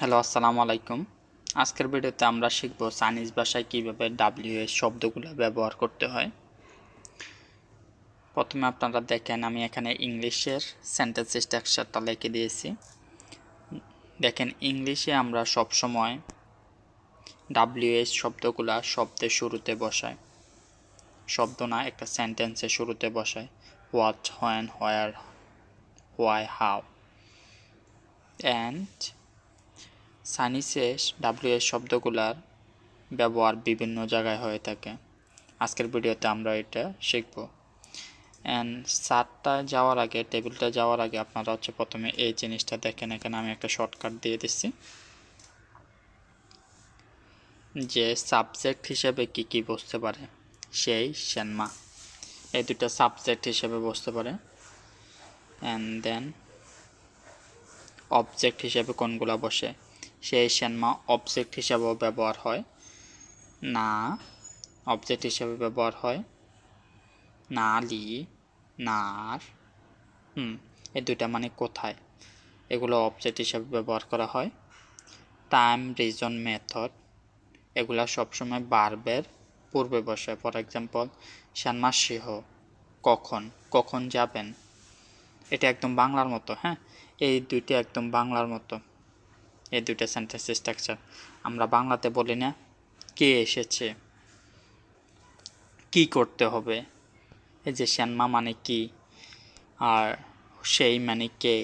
Hello, আসসালামু আলাইকুম। আজকের ভিডিওতে আমরা শিখব চাইনিজ ভাষায় কীভাবে ডাব্লিউ এর শব্দগুলো ব্যবহার করতে হয়। প্রথমে আপনারা দেখেন, আমি এখানে ইংলিশের সেন্টেন্স স্ট্রাকচারটা লিখে দিয়েছি। দেখেন, ইংলিশে আমরা সব সময় ডাব্লিউ এস শব্দগুলা শব্দের শুরুতে বসাই। শব্দ না, একটা সেন্টেন্সের শুরুতে বসাই। What when where why how and সানিসে W S শব্দগুলার ব্যবহার বিভিন্ন জায়গায় হয়ে থাকে। আজকের ভিডিওতে আমরা এটা শিখব। অ্যান্ড সারটা যাওয়ার আগে, টেবিলটা যাওয়ার আগে আপনারা হচ্ছে প্রথমে এই জিনিসটা দেখেন। এখানে আমি একটা শর্টকাট দিয়ে দিচ্ছি যে সাবজেক্ট হিসেবে কি কি বসতে পারে? সেই সেনমা এই দুটা সাবজেক্ট হিসেবে বসতে পারে। অ্যান্ড দেন অবজেক্ট হিসেবে কোনগুলো বসে? সেই সেনমা অবজেক্ট হিসাবেও ব্যবহার হয়। না, অবজেক্ট হিসাবে ব্যবহার হয়। না, লি, নার, হুম, এই দুইটা মানে কোথায়? এগুলো অবজেক্ট হিসাবে ব্যবহার করা হয়। টাইম রিজন মেথড, এগুলা সবসময় বারবের পূর্বে বসে। ফর এক্সাম্পল শ্যানমা সিহ কখন কখন যাবেন? এটা একদম বাংলার মতো হ্যাঁ? এই দুইটা একদম বাংলার মতো। এই দুইটা সেন্টেন্স স্ট্রাকচার আমরা বাংলাতে বলি না, কে এসেছে, কি করতে হবে, এই যে শ্যানমা মানে কি, আর সেই মানে কে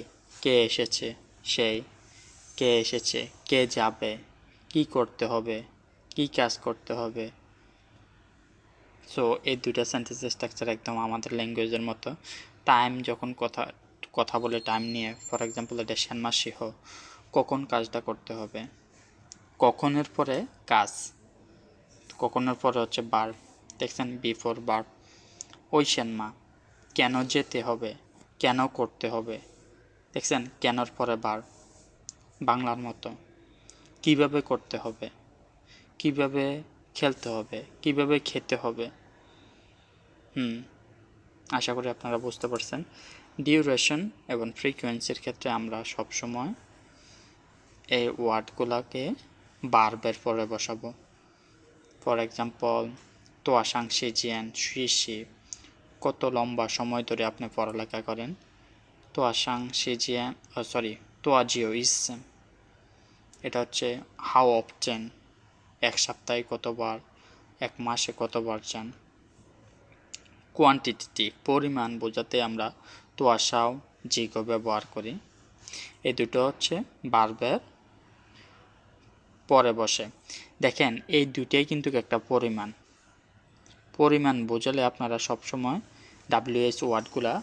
কে এসেছে, সেই, কে এসেছে, কে যাবে, কি করতে হবে, কি কাজ করতে হবে। সো এই দুইটা সেন্টেন্স স্ট্রাকচার একদম আমাদের ল্যাঙ্গুয়েজের মতো। টাইম যখন কথা কথা বলে টাইম নিয়ে ফর এক্সাম্পল এটা শ্যানমাসি হোক কখন কাজটা করতে হবে? কখনের পরে কাজ। কখনের পরে হচ্ছে বার। দেখছেন বিফোর বার। ওই সেনমা, কেন যেতে হবে? কেন করতে হবে? দেখছেন, কেনর পরে বার। বাংলার মতো। কীভাবে করতে হবে? কীভাবে খেলতে হবে? কীভাবে খেতে হবে? হুম, আশা করি আপনারা বুঝতে পারছেন। ডিউরেশন এবং ফ্রিকোয়েন্সির ক্ষেত্রে আমরা সবসময় এই ওয়ার্ডগুলোকে বারবের পরে বসাবো। ফর এক্সাম্পল তোয়াশাং জিয়ান সুইসি কত লম্বা সময় ধরে আপনি পড়ালেখা করেন? তোয়াশাং সিজিয়ান সরি তোয়াজিও ইস এটা হচ্ছে হাউ অফটেন এক সপ্তাহে কতবার? এক মাসে কতবার চান? কোয়ান্টিটি পরিমাণ বোঝাতে আমরা তোয়াশাও জিগো ব্যবহার করি। এই দুটো হচ্ছে বারবের পরে বসে। দেখেন, এই দুইটাই কিন্তু একটা পরিমাণ। পরিমাণ বোঝালে আপনারা সবসময় ডাব্লিউএস ওয়ার্ডগুলা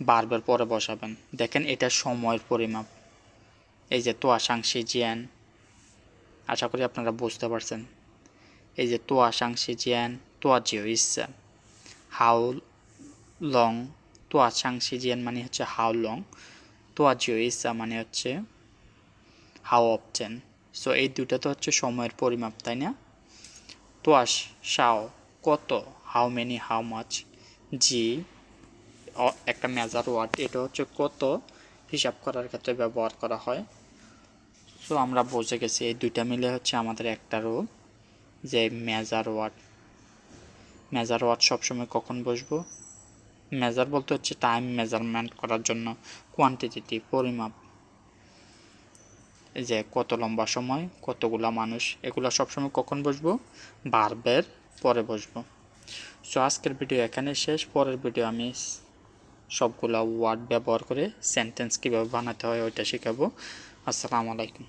বারবার পরে বসাবেন। দেখেন, এটা সময়ের পরিমাপ। এই যে তোয়া সাংসি জিয়ান আশা করি আপনারা বুঝতে পারছেন। এই যে তোয়া সাংসি জিয়ান তোয়া জিও ইচ্ছা হাউ লং তোয়া সাংসি জিয়ান মানে হচ্ছে হাউ লং তোয়া জিও ইচ্ছা মানে হচ্ছে হাউ অপটেন সো এই দুটো তো হচ্ছে সময়ের পরিমাপ, তাই না? তোয়াশ শাও কত? হাউ মেনি হাউ মাছ জি একটা মেজার ওয়ার্ড এটা হচ্ছে কত? হিসাব করার ক্ষেত্রে ব্যবহার করা হয়। সো আমরা বুঝে গেছি, এই দুইটা মিলে হচ্ছে আমাদের একটা রোল যে মেজার ওয়ার্ড মেজার ওয়ার্ড সবসময় কখন বসবো? মেজার বলতে হচ্ছে টাইম মেজারমেন্ট করার জন্য। কোয়ান্টিটি পরিমাপ। যে কত লম্বা সময়, কতগুলা মানুষ, এগুলো সবসময় কখন বসবো? বারবের পরে বসবো। সো আজকের ভিডিও এখানে শেষ। পরের ভিডিও আমি সবগুলা ওয়ার্ড ব্যবহার করে সেন্টেন্স কীভাবে বানাতে হয় ওইটা শেখাবো। আসসালামু আলাইকুম।